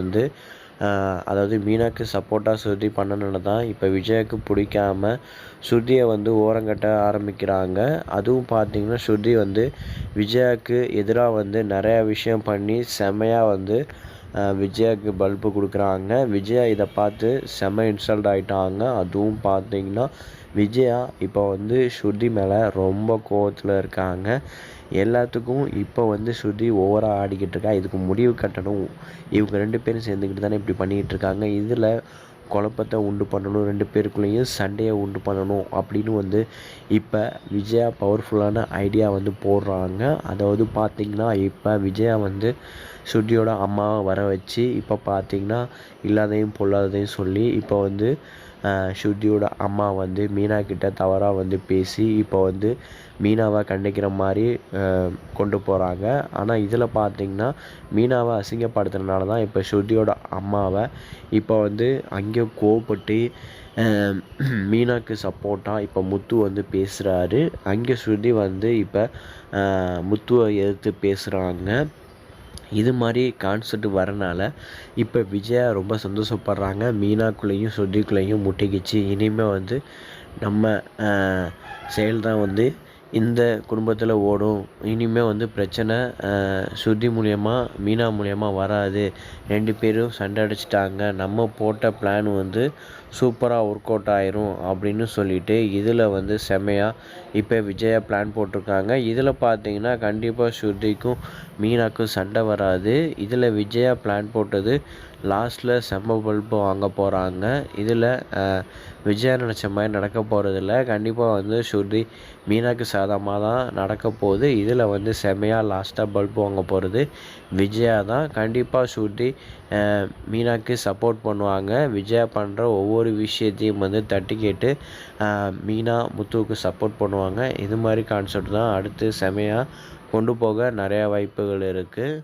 வந்து அதாவது மீனாக்கு சப்போர்ட்டாக ஸ்ருதி பண்ணணுன்னு தான் இப்போ விஜயாவுக்கு பிடிக்காம ஸ்ருதியை வந்து ஓரங்கட்ட ஆரம்பிக்கிறாங்க. அதுவும் பார்த்திங்கன்னா ஸ்ருதி வந்து விஜயாவுக்கு எதிராக வந்து நிறையா விஷயம் பண்ணி செமையாக வந்து விஜயாவுக்கு பல்பு கொடுக்குறாங்க. விஜயா இதை பார்த்து செம இன்சல்ட் ஆகிட்டாங்க அதுவும் பார்த்தீங்கன்னா விஜயா இப்போ வந்து ஸ்ருதி மேலே ரொம்ப கோவத்தில் இருக்காங்க. எல்லாத்துக்கும் இப்போ வந்து ஸ்ருதி ஓவராக ஆடிக்கிட்டு இருக்கா. இதுக்கு முடிவு கட்டணும். இவங்க ரெண்டு பேரும் சேர்ந்துக்கிட்டு தானே இப்படி பண்ணிக்கிட்டு இருக்காங்க. இதில் குழப்பத்தை உண்டு பண்ணணும் ரெண்டு பேருக்குள்ளேயும் சண்டையை உண்டு பண்ணணும் அப்படின்னு வந்து இப்போ விஜயா பவர்ஃபுல்லான ஐடியா வந்து போடுறாங்க. அதாவது பார்த்திங்கன்னா இப்போ விஜயா வந்து ஸ்ருதியோட அம்மாவை வர வச்சு இப்போ பார்த்திங்கன்னா இல்லாதையும் பொல்லாததையும் சொல்லி இப்போ வந்து ஸ்ருதியோட அம்மா வந்து மீனா கிட்ட தவறாக வந்து பேசி இப்போ வந்து மீனாவை கண்டிக்கிற மாதிரி கொண்டு போகிறாங்க ஆனால் இதில் பார்த்திங்கன்னா மீனாவை அசிங்கப்படுத்துறதுனால தான் இப்போ ஸ்ருதியோட அம்மாவை இப்போ வந்து அங்கே கோவப்பட்டு மீனாக்கு சப்போர்ட்டாக இப்போ முத்து வந்து பேசுகிறாரு அங்கே ஸ்ருதி வந்து இப்போ முத்துவை எதிர்த்து பேசுகிறாங்க இது மாதிரி கான்செப்ட் வரனால இப்போ விஜயா ரொம்ப சந்தோஷப்படுறாங்க. மீனாக்குள்ளேயும் ஸ்ருதிக்குள்ளேயும் முட்டிக்கிச்சு. இனிமேல் வந்து நம்ம செயல் தான் வந்து இந்த குடும்பத்தில் ஓடும். இனிமேல் வந்து பிரச்சனை ஸ்ருதி மூலயமா மீனா மூலயமா வராது. ரெண்டு பேரும் சண்டை அடிச்சிட்டாங்க. நம்ம போட்ட பிளான் வந்து சூப்பராக ஒர்க் அவுட் ஆயிரும் அப்படின்னு சொல்லிட்டு இதில் வந்து செமையாக இப்போ விஜயா பிளான் போட்டிருக்காங்க. இதில் பார்த்தீங்கன்னா கண்டிப்பாக ஸ்ருதிக்கும் மீனாக்கும் சண்டை வராது. இதில் விஜயா பிளான் போட்டது லாஸ்ட்டில் செம்ம பல்பு வாங்க போகிறாங்க இதில் விஜயா நினச்ச மாதிரி நடக்க போகிறதில்ல கண்டிப்பாக வந்து ஸ்ருதி மீனாக்கு சாதமாக தான் நடக்க போகுது. இதில் வந்து செமையாக லாஸ்ட்டாக பல்ப் வாங்க போகிறது விஜயா தான். கண்டிப்பாக ஸ்ருதி மீனாக்கு சப்போர்ட் பண்ணுவாங்க. விஜயா பண்ணுற ஒவ்வொரு விஷயத்தையும் வந்து தட்டி கேட்டு மீனா முத்துவுக்கு சப்போர்ட் பண்ணுவாங்க. இது மாதிரி கான்செப்ட் தான் அடுத்து செமையாக கொண்டு போக நிறையா வாய்ப்புகள் இருக்குது